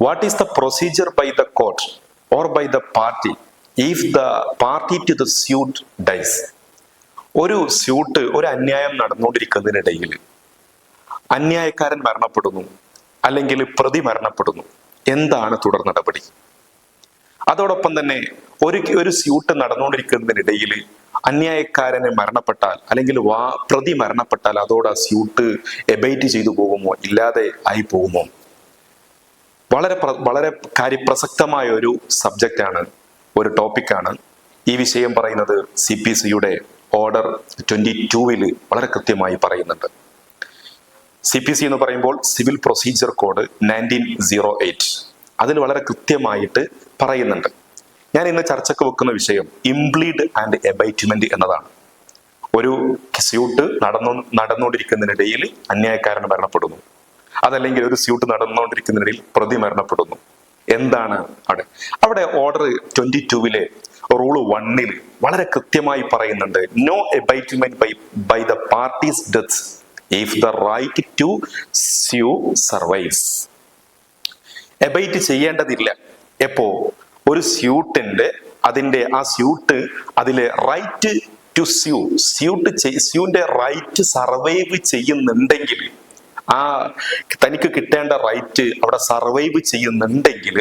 What is the procedure by the court or by the party if the party to the suit dies ഒരു suit ഒരു അന്യായം നടന്നുകൊണ്ടിരിക്കുന്നതിനിടയിൽ അന്യായക്കാരൻ മരണപ്പെടുന്നു അല്ലെങ്കിൽ പ്രതി മരണപ്പെടുന്നു. എന്താണ് തുടർ നടപടി? അതോടൊപ്പം തന്നെ ഒരു ഒരു സ്യൂട്ട് നടന്നുകൊണ്ടിരിക്കുന്നതിനിടയിൽ അന്യായക്കാരന് മരണപ്പെട്ടാൽ അല്ലെങ്കിൽ വാ പ്രതി മരണപ്പെട്ടാൽ അതോടെ ആ സ്യൂട്ട് എബൈറ്റ് ചെയ്തു പോകുമോ? ഇല്ലാതെ ആയി പോകുമോ? വളരെ വളരെ കാര്യപ്രസക്തമായ ഒരു സബ്ജക്റ്റാണ് ഒരു ടോപ്പിക്കാണ്. ഈ വിഷയം പറയുന്നത് സി പി സിയുടെ ഓർഡർ ട്വന്റി ടൂവിൽ വളരെ കൃത്യമായി പറയുന്നുണ്ട്. സി പി സി എന്ന് പറയുമ്പോൾ civil procedure code nineteen zero eight. അതിൽ വളരെ കൃത്യമായിട്ട് പറയുന്നുണ്ട്. ഞാൻ ഇന്ന് ചർച്ചയ്ക്ക് വെക്കുന്ന വിഷയം ഇംപ്ലീഡ് ആൻഡ് എബൈറ്റ്മെന്റ് എന്നതാണ്. ഒരു സ്യൂട്ട് നടന്നു നടന്നുകൊണ്ടിരിക്കുന്നതിനിടയിൽ അന്യായക്കാരൻ മരണപ്പെടുന്നു. അതല്ലെങ്കിൽ ഒരു സ്യൂട്ട് നടന്നുകൊണ്ടിരിക്കുന്നതിനിടയിൽ പ്രതി മരണപ്പെടുന്നു. എന്താണ് അവിടെ? അവിടെ ഓർഡർ ട്വന്റി ടൂവിലെ റൂൾ വണ്ണിൽ വളരെ കൃത്യമായി പറയുന്നുണ്ട് no abatement by by the parties death if the right to sue survives abate ചെയ്യേണ്ടതില്ല. എപ്പോ? ഒരു സ്യൂട്ടിന്റെ അതിന്റെ ആ സ്യൂട്ട് അതിലെ റൈറ്റ് ടു സ്യൂ സ്യൂട്ട് സ്യൂന്റെ റൈറ്റ് സർവൈവ് ചെയ്യുന്നുണ്ടെങ്കിൽ ആ തനിക്ക് കിട്ടേണ്ട റൈറ്റ് അവിടെ സർവൈവ് ചെയ്യുന്നുണ്ടെങ്കിൽ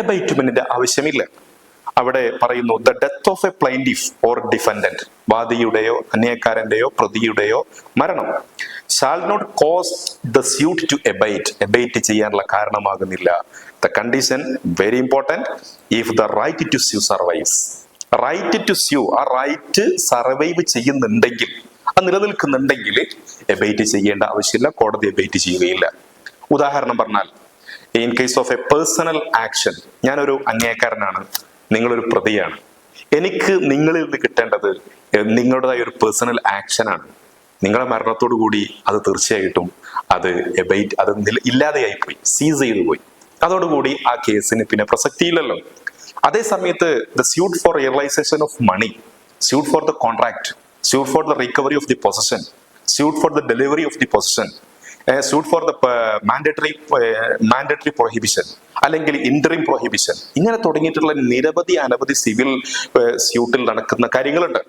എബൈറ്റ്മെന്റിന്റെ ആവശ്യമില്ല. അവിടെ പറയുന്നു the death of a plaintiff or defendant വാദിയുടെയോ അന്യക്കാരന്റെയോ പ്രതിയുടെയോ മരണം. Shall not cause the suit to abate abate ചെയ്യാനുള്ള കാരണമാകുന്നില്ല. The condition very important if the right to sue survives right to sue ആ റൈറ്റ് സർവൈവ് ചെയ്യുന്നുണ്ടെങ്കിൽ അത് നിലനിൽക്കുന്നുണ്ടെങ്കിൽ എബൈറ്റ് ചെയ്യേണ്ട ആവശ്യമില്ല കോടതി എബൈറ്റ് ചെയ്യുകയില്ല. ഉദാഹരണം പറഞ്ഞാൽ in case of a personal action ഞാനൊരു അന്യായക്കാരനാണ് നിങ്ങളൊരു പ്രതിയാണ്. എനിക്ക് നിങ്ങളിൽ നിന്ന് കിട്ടേണ്ടത് നിങ്ങളുടേതായ ഒരു പേഴ്സണൽ ആക്ഷനാണ് നിങ്ങളുടെ മരണത്തോടു കൂടി അത് തീർച്ചയായിട്ടും അത് എബൈറ്റ് അത് ഇല്ലാതെയായി പോയി സീസ് ചെയ്തു പോയി. അതോടുകൂടി ആ കേസിന് പിന്നെ പ്രസക്തിയില്ലല്ലോ. അതേ സമയത്ത് the suit for realisation of money suit for the contract suit for the recovery of the position suit for the delivery of the position suit for the mandatory mandatory prohibition അല്ലെങ്കിൽ ഇന്ററിം പ്രൊഹിബിഷൻ ഇങ്ങനെ തുടങ്ങിയിട്ടുള്ള നിരവധി അനവധി civil സ്യൂട്ടിൽ നടക്കുന്ന കാര്യങ്ങളുണ്ട്.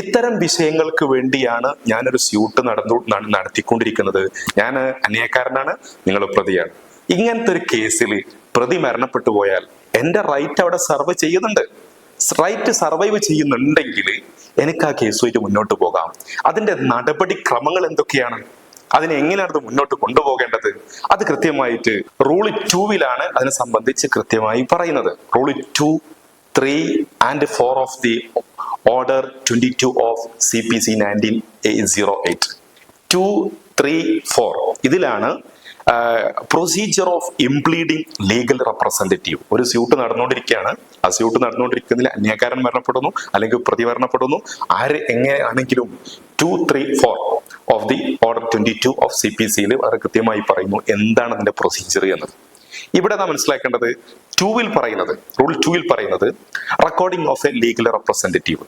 ഇത്തരം വിഷയങ്ങൾക്ക് വേണ്ടിയാണ് ഞാനൊരു സ്യൂട്ട് നടന്നു നടത്തിക്കൊണ്ടിരിക്കുന്നത്. ഞാൻ അന്യായക്കാരനാണ് നിങ്ങൾ പ്രതിയാണ്. ഇങ്ങനത്തെ ഒരു കേസിൽ പ്രതി മരണപ്പെട്ടു പോയാൽ എന്റെ റൈറ്റ് അവിടെ സർവ് ചെയ്യുന്നുണ്ട്. റൈറ്റ് സർവൈവ് ചെയ്യുന്നുണ്ടെങ്കിൽ എനിക്ക് ആ കേസുമായിട്ട് മുന്നോട്ട് പോകാം. അതിന്റെ നടപടിക്രമങ്ങൾ എന്തൊക്കെയാണ്? അതിനെ എങ്ങനെയാണ് അത് മുന്നോട്ട് കൊണ്ടുപോകേണ്ടത്? അത് കൃത്യമായിട്ട് റൂൾ ടൂവിലാണ് അതിനെ സംബന്ധിച്ച് കൃത്യമായി പറയുന്നത്. Rule two three and four of the order twenty two of C P C nineteen eight zero eight two three four ഇതിലാണ് procedure of impleading legal representative ഒരു സ്യൂട്ട് നടന്നുകൊണ്ടിരിക്കുകയാണ്. ആ സ്യൂട്ട് നടന്നുകൊണ്ടിരിക്കുന്നതിൽ അന്യാകാരൻ മരണപ്പെടുന്നു അല്ലെങ്കിൽ പ്രതി മരണപ്പെടുന്നു. ആര് എങ്ങനെയാണെങ്കിലും two three four of the order twenty two of C P സിയിൽ വളരെ കൃത്യമായി പറയുന്നു എന്താണ് അതിന്റെ പ്രൊസീജിയർ എന്നത്. ഇവിടെ നാം മനസ്സിലാക്കേണ്ടത് ടൂവിൽ പറയുന്നത് റൂൾ ടൂവിൽ പറയുന്നത് recording of a legal representative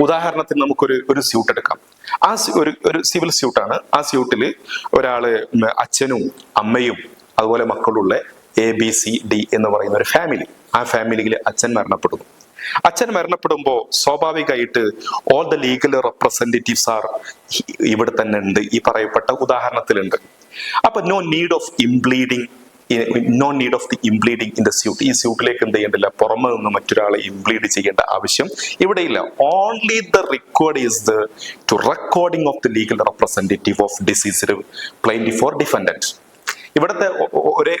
ഉദാഹരണത്തിന് നമുക്കൊരു ഒരു സ്യൂട്ട് എടുക്കാം. ആ ഒരു ഒരു സിവിൽ സ്യൂട്ടാണ് ആ സ്യൂട്ടിൽ ഒരാൾ അച്ഛനും അമ്മയും അതുപോലെ മക്കളുള്ള എ ബി സി ഡി എന്ന് പറയുന്ന ഒരു ഫാമിലി ആ ഫാമിലിയിൽ അച്ഛൻ മരണപ്പെടുന്നു. അച്ഛൻ മരണപ്പെടുമ്പോൾ സ്വാഭാവികമായിട്ട് all the legal representatives are ഇവിടെ തന്നെ ഉണ്ട്. ഈ പറയപ്പെട്ട ഉദാഹരണത്തിലുണ്ട്. അപ്പൊ no need of impleading no need of the impleading in the suit ഈ സ്യൂട്ടിലേക്ക് എന്ത് ചെയ്യേണ്ടില്ല പുറമെ നിന്ന് മറ്റൊരാളെ ഇംപ്ലീഡ് ചെയ്യേണ്ട ആവശ്യം ഇവിടെയില്ല. Only the record is the to recording of the legal representative of deceased plaintiff for defendant ഇവിടുത്തെ ഒരേ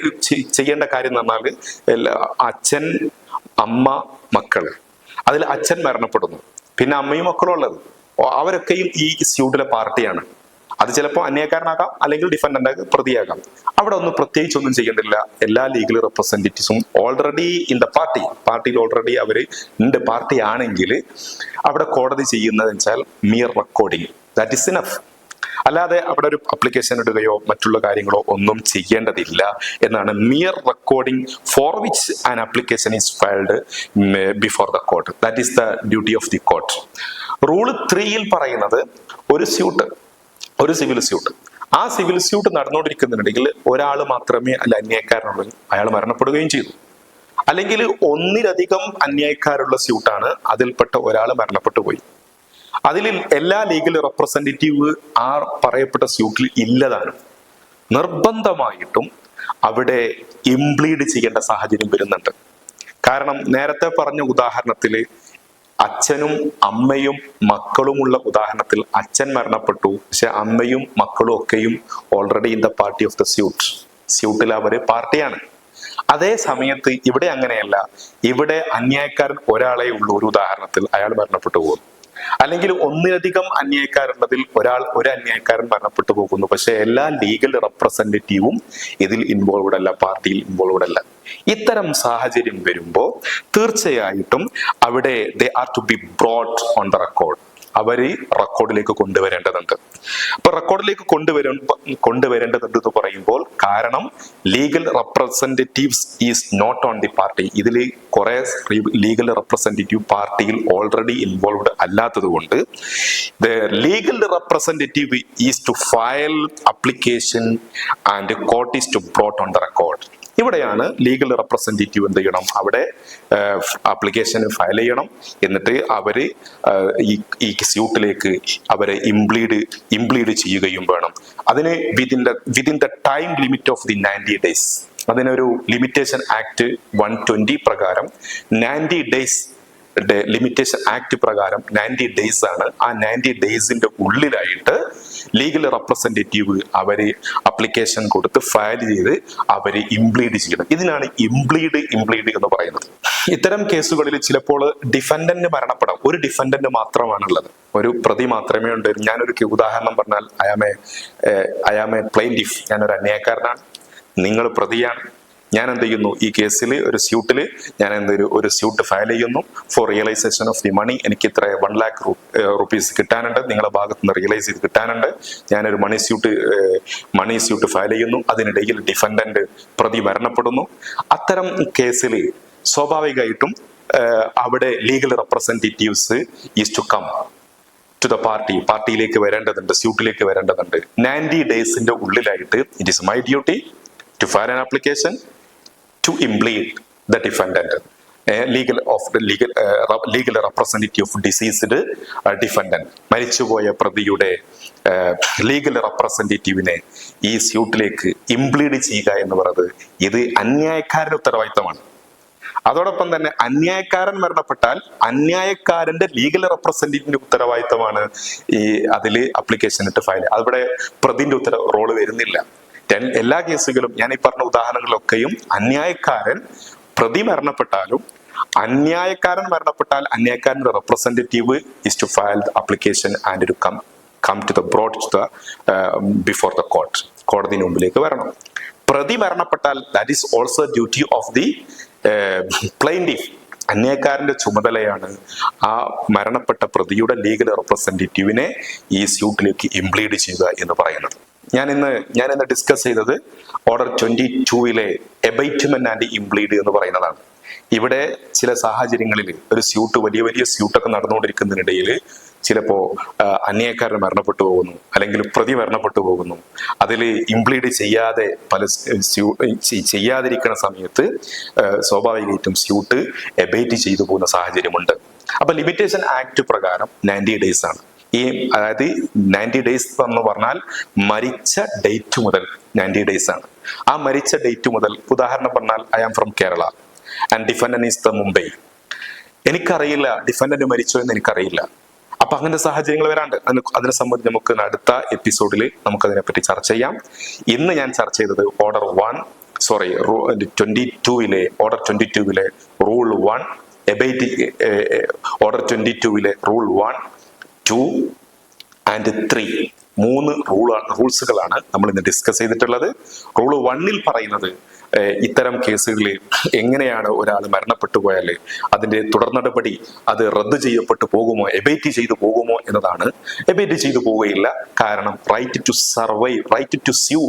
ചെയ്യേണ്ട കാര്യം എന്ന് പറഞ്ഞാൽ അച്ഛൻ അമ്മ മക്കൾ. അതിൽ അച്ഛൻ മരണപ്പെടുന്നു. പിന്നെ അമ്മയും മക്കളും ഉള്ളത്. അവരൊക്കെയും ഈ സ്യൂട്ടിലെ പാർട്ടിയാണ്. അത് ചിലപ്പോൾ അന്യക്കാരനാകാം അല്ലെങ്കിൽ ഡിഫൻഡന്റ് പ്രതിയാകാം. അവിടെ ഒന്നും പ്രത്യേകിച്ച് ഒന്നും ചെയ്യേണ്ടില്ല എല്ലാ ലീഗൽ റെപ്രസെന്റേറ്റീവ്സും ഓൾറെഡി ഇൻ ദ പാർട്ടി പാർട്ടിയിൽ ഓൾറെഡി അവർ ഉണ്ട് പാർട്ടി ആണെങ്കിൽ അവിടെ കോടതി ചെയ്യുന്നത് വെച്ചാൽ mere recording that is enough അല്ലാതെ അവിടെ ഒരു അപ്ലിക്കേഷൻ ഇടുകയോ മറ്റുള്ള കാര്യങ്ങളോ ഒന്നും ചെയ്യേണ്ടതില്ല എന്നാണ് mere recording for which an application is filed before the court that is the duty of the court rule ത്രീയിൽ പറയുന്നത് ഒരു സ്യൂട്ട് ഒരു സിവിൽ സ്യൂട്ട്. ആ സിവിൽ സ്യൂട്ട് നടന്നുകൊണ്ടിരിക്കുന്നുണ്ടെങ്കിൽ ഒരാൾ മാത്രമേ അല്ല അന്യായക്കാരനുള്ളൂ അയാൾ മരണപ്പെടുകയും ചെയ്തു. അല്ലെങ്കിൽ ഒന്നിലധികം അന്യായക്കാരുള്ള സ്യൂട്ടാണ് അതിൽപ്പെട്ട ഒരാൾ മരണപ്പെട്ടു പോയി. അതിൽ എല്ലാ ലീഗൽ റെപ്രസെന്റേറ്റീവ് ആ പറയപ്പെട്ട സ്യൂട്ടിൽ ഇല്ലതാണ്. നിർബന്ധമായിട്ടും അവിടെ ഇംപ്ലീഡ് ചെയ്യേണ്ട സാഹചര്യം വരുന്നുണ്ട്. കാരണം നേരത്തെ പറഞ്ഞ ഉദാഹരണത്തിൽ അച്ഛനും അമ്മയും മക്കളുമുള്ള ഉദാഹരണത്തിൽ അച്ഛൻ മരണപ്പെട്ടു പക്ഷെ അമ്മയും മക്കളും ഒക്കെയും already in the party of the suit സ്യൂട്ടിൽ അവർ പാർട്ടിയാണ്. അതേ സമയത്ത് ഇവിടെ അങ്ങനെയല്ല. ഇവിടെ അന്യായക്കാരൻ ഒരാളെ ഉള്ളൂ. ഒരു ഉദാഹരണത്തിൽ അയാൾ മരണപ്പെട്ടു പോകുന്നു. അല്ലെങ്കിൽ ഒന്നിലധികം അന്യായക്കാരുള്ളതിൽ ഒരാൾ ഒരു അന്യായക്കാരൻ മരണപ്പെട്ടു പോകുന്നു. പക്ഷെ എല്ലാ ലീഗൽ റെപ്രസെന്റേറ്റീവും ഇതിൽ ഇൻവോൾവ്ഡ് അല്ല പാർട്ടിയിൽ ഇൻവോൾവ്ഡ് അല്ല. ഇത്തരം സാഹചര്യം വരുമ്പോൾ തീർച്ചയായിട്ടും അവിടെ they are to be brought on the record അവർ റെക്കോർഡിലേക്ക് കൊണ്ടുവരേണ്ടതുണ്ട്. അപ്പൊ റെക്കോർഡിലേക്ക് കൊണ്ടുവര കൊണ്ടുവരേണ്ടതുണ്ട് എന്ന് പറയുമ്പോൾ കാരണം legal representatives is not on the party. ഇതിൽ കുറെ ലീഗൽ റെപ്രസെന്റേറ്റീവ് പാർട്ടിയിൽ ഓൾറെഡി ഇൻവോൾവ്ഡ് അല്ലാത്തത് കൊണ്ട് legal representative is to file application and court is to brought on the record. ഇവിടെയാണ് ലീഗൽ റെപ്രസെന്റേറ്റീവ് എന്ത് ചെയ്യണം? അവിടെ ആപ്ലിക്കേഷൻ ഫയൽ ചെയ്യണം. എന്നിട്ട് അവർ ഈ ഈ സ്യൂട്ടിലേക്ക് അവരെ ഇംപ്ലീഡ് ഇംപ്ലീഡ് ചെയ്യുകയും വേണം. അതിന് within the within the time limit of the ninety days അതിനൊരു ലിമിറ്റേഷൻ ആക്ട് വൺ ട്വന്റി പ്രകാരം നയന്റി ഡേയ്സ് ലിമിറ്റേഷൻ ആക്ട് പ്രകാരം നയന്റി ഡേയ്സ് ആണ്. ആ നയന്റി ഡേയ്സിന്റെ ഉള്ളിലായിട്ട് ലീഗൽ റെപ്രസെന്റേറ്റീവ് അവർ അപ്ലിക്കേഷൻ കൊടുത്ത് ഫയൽ ചെയ്ത് അവർ ഇംപ്ലീഡ് ചെയ്യണം. ഇതിനാണ് ഇംപ്ലീഡ് ഇംപ്ലീഡ് എന്ന് പറയുന്നത്. ഇത്തരം കേസുകളിൽ ചിലപ്പോൾ ഡിഫൻഡന്റ് മരണപ്പെടാം. ഒരു ഡിഫൻഡന്റ് മാത്രമാണുള്ളത്. ഒരു പ്രതി മാത്രമേ ഉണ്ട്. ഞാനൊരു ഉദാഹരണം പറഞ്ഞാൽ അയാമെ അയാമെ പ്ലെയിന്റിഫ് ഞാനൊരു അന്യായക്കാരനാണ്. നിങ്ങൾ പ്രതിയാണ്. ഞാൻ എന്ത് ചെയ്യുന്നു ഈ കേസിൽ ഒരു സ്യൂട്ടിൽ ഞാൻ എന്തൊരു ഒരു സ്യൂട്ട് ഫയൽ ചെയ്യുന്നു. For realisation of the money എനിക്ക് ഇത്ര വൺ ലാക്ക് റുപ്പീസ് കിട്ടാനുണ്ട്. നിങ്ങളുടെ ഭാഗത്ത് നിന്ന് റിയലൈസ് ചെയ്ത് കിട്ടാനുണ്ട്. ഞാനൊരു money suit money suit file ചെയ്യുന്നു. അതിനിടയിൽ ഡിഫൻഡന്റ് പ്രതി മരണപ്പെടുന്നു. അത്തരം കേസിൽ സ്വാഭാവികമായിട്ടും അവിടെ legal representatives is to come to the party പാർട്ടിയിലേക്ക് വരേണ്ടതുണ്ട് സ്യൂട്ടിലേക്ക് വരേണ്ടതുണ്ട്. നയന്റി ഡേയ്സിന്റെ ഉള്ളിലായിട്ട് it is my duty to file an application to implead the defendant legal of legal legal representative of deceased defendant മരിച്ചുപോയ പ്രതിയുടെ ലീഗൽ റെപ്രസെന്റേറ്റീവിനെ ഈ സ്യൂട്ടിലേക്ക് ഇംപ്ലീഡ് ചെയ്യുക എന്ന് പറയുന്നത് ഇത് അന്യായക്കാരുടെ ഉത്തരവാദിത്തമാണ്. അതോടൊപ്പം തന്നെ അന്യായക്കാരൻ മരണപ്പെട്ടാൽ അന്യായക്കാരന്റെ ലീഗൽ റെപ്രസെന്റേറ്റീവിന്റെ ഉത്തരവാദിത്തമാണ് ഈ അതിൽ അപ്ലിക്കേഷൻ ഇട്ട് ഫയൽ അവിടെ പ്രതിന്റെ ഉത്തര റോൾ വരുന്നില്ല. എല്ലാ കേസുകളും ഞാൻ ഈ പറഞ്ഞ ഉദാഹരണങ്ങളിലൊക്കെയും അന്യായക്കാരൻ പ്രതി മരണപ്പെട്ടാലും അന്യായക്കാരൻ മരണപ്പെട്ടാൽ അന്യായക്കാരന്റെ representative is to file application and to come come to the brought to the before the court കോടതിന് മുമ്പിലേക്ക് വരണം. പ്രതി മരണപ്പെട്ടാൽ that is also duty of the plaintiff അന്യായക്കാരന്റെ ചുമതലയാണ് ആ മരണപ്പെട്ട പ്രതിയുടെ ലീഗൽ റെപ്രസെന്റേറ്റീവിനെ ഈ സ്യൂട്ടിലേക്ക് ഇംപ്ലീഡ് ചെയ്യുക എന്ന് പറയുന്നത്. ഞാൻ ഇന്ന് ഞാൻ ഇന്ന് ഡിസ്കസ് ചെയ്തത് ഓർഡർ ട്വന്റി ടൂവിലെ എബൈറ്റ്മെന്റ് ആൻഡ് ഇംപ്ലീഡ് എന്ന് പറയുന്നതാണ്. ഇവിടെ ചില സാഹചര്യങ്ങളിൽ ഒരു സ്യൂട്ട് വലിയ വലിയ സ്യൂട്ടൊക്കെ നടന്നുകൊണ്ടിരിക്കുന്നതിനിടയിൽ ചിലപ്പോ അന്യായക്കാരൻ മരണപ്പെട്ടു പോകുന്നു അല്ലെങ്കിൽ പ്രതി മരണപ്പെട്ടു പോകുന്നു. അതിൽ ഇംപ്ലീഡ് ചെയ്യാതെ പല ചെയ്യാതിരിക്കുന്ന സമയത്ത് സ്വാഭാവികമായിട്ടും സ്യൂട്ട് എബേറ്റ് ചെയ്തു പോകുന്ന സാഹചര്യമുണ്ട്. അപ്പൊ ലിമിറ്റേഷൻ ആക്ട് പ്രകാരം നയന്റി ഡേയ്സ് ആണ്. ഈ അതായത് നയന്റി ഡേയ്സ് എന്ന് പറഞ്ഞാൽ മരിച്ച ഡേറ്റ് മുതൽ നയന്റി ഡേയ്സ് ആണ്. ആ മരിച്ച ഡേറ്റ് മുതൽ ഉദാഹരണം പറഞ്ഞാൽ I am from Kerala and defendant is the Mumbai എനിക്കറിയില്ല ഡിഫൻഡന്റ് മരിച്ചോ എന്ന് എനിക്കറിയില്ല. അപ്പൊ അങ്ങനെ സാഹചര്യങ്ങൾ വരാണ്ട്. അതിനെ സംബന്ധിച്ച് നമുക്ക് അടുത്ത എപ്പിസോഡിൽ നമുക്ക് അതിനെപ്പറ്റി ചർച്ച ചെയ്യാം. ഇന്ന് ഞാൻ ചർച്ച ചെയ്തത് ഓർഡർ വൺ സോറി ട്വന്റി ടൂവിലെ order twenty ടൂവിലെ rule one abate order twenty ടൂവിലെ rule one two and three മൂന്ന് റൂൾ റൂൾസുകളാണ് നമ്മൾ ഇന്ന് ഡിസ്കസ് ചെയ്തിട്ടുള്ളത്. റൂൾ വണ്ണിൽ പറയുന്നത് ഇത്തരം കേസുകളിൽ എങ്ങനെയാണ് ഒരാൾ മരണപ്പെട്ടു പോയാൽ അതിന്റെ തുടർ നടപടി അത് റദ്ദ് ചെയ്യപ്പെട്ടു പോകുമോ എബേറ്റ് ചെയ്തു പോകുമോ എന്നതാണ്. എബേറ്റ് ചെയ്തു പോവുകയില്ല. കാരണം right to survive right to sue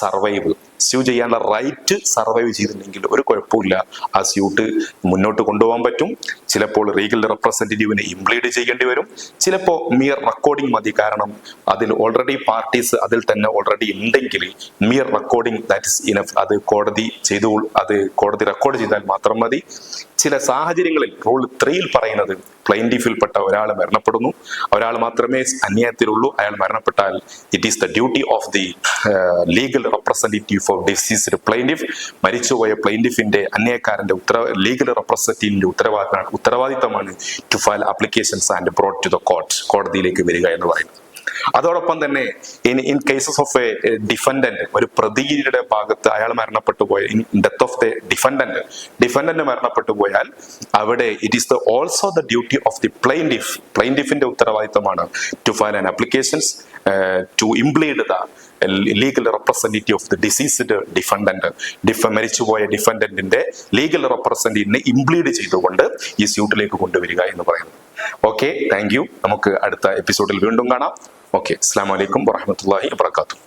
survive sue ചെയ്യാനുള്ള റൈറ്റ് സർവൈവ് ചെയ്തിട്ടുണ്ടെങ്കിൽ ഒരു കുഴപ്പമില്ല ആ സ്യൂട്ട് മുന്നോട്ട് കൊണ്ടുപോകാൻ പറ്റും. ചിലപ്പോൾ റീഗൽ റെപ്രസെന്റേറ്റീവിനെ ഇംപ്ലീഡ് ചെയ്യേണ്ടി വരും. ചിലപ്പോൾ മിയർ റെക്കോർഡിംഗ് മതി. കാരണം അതിൽ ഓൾറെഡി പാർട്ടീസ് അതിൽ തന്നെ ഓൾറെഡി ഉണ്ടെങ്കിൽ mere recording that is enough അത് കോടതി ചെയ്തു അത് കോടതി റെക്കോർഡ് ചെയ്താൽ മാത്രം മതി. ചില സാഹചര്യങ്ങളിൽ റൂൾ ത്രീയിൽ പറയുന്നത് പ്ലൈന്റിഫിൽപ്പെട്ട ഒരാൾ മരണപ്പെടുന്നു. ഒരാൾ മാത്രമേ അന്യായത്തിലുള്ളൂ. അയാൾ മരണപ്പെട്ടാൽ it is the duty of the legal representative for deceased plaintiff മരിച്ചുപോയ പ്ലെയിന്റിഫിന്റെ അന്യായക്കാരന്റെ ഉത്തര ലീഗൽ റെപ്രസെന്റേറ്റീവിന്റെ ഉത്തരവാദിത്തമാണ് ഉത്തരവാദിത്തമാണ് to file applications and brought to the court കോടതിയിലേക്ക് വരിക എന്ന് പറയുന്നത്. അതോടൊപ്പം തന്നെ in in cases of a defendant ഒരു പ്രതിയുടെ ഭാഗത്ത് അയാൾ മരണപ്പെട്ടു പോയ in death of the defendant defendant മരണപ്പെട്ടു പോയാൽ അവിടെ it is the also the duty of the plaintiff പ്ലെയിൻഡിഫിന്റെ ഉത്തരവാദിത്തമാണ് to file an applications to implead the legal representative of the deceased defendant ഡിഫ മരിച്ചുപോയ ഡിഫൻഡന്റിന്റെ ലീഗൽ റെപ്രസെന്റേറ്റീവിനെ ഇംപ്ലീഡ് ചെയ്തുകൊണ്ട് ഈ സ്യൂട്ടിലേക്ക് കൊണ്ടുവരിക എന്ന് പറയുന്നത് ഓക്കെ താങ്ക് യു നമുക്ക് അടുത്ത എപ്പിസോഡിൽ വീണ്ടും കാണാം. ഓക്കെ അസ്സാം വലൈക്കും വറഹമത്തല്ലാഹി വാത്തു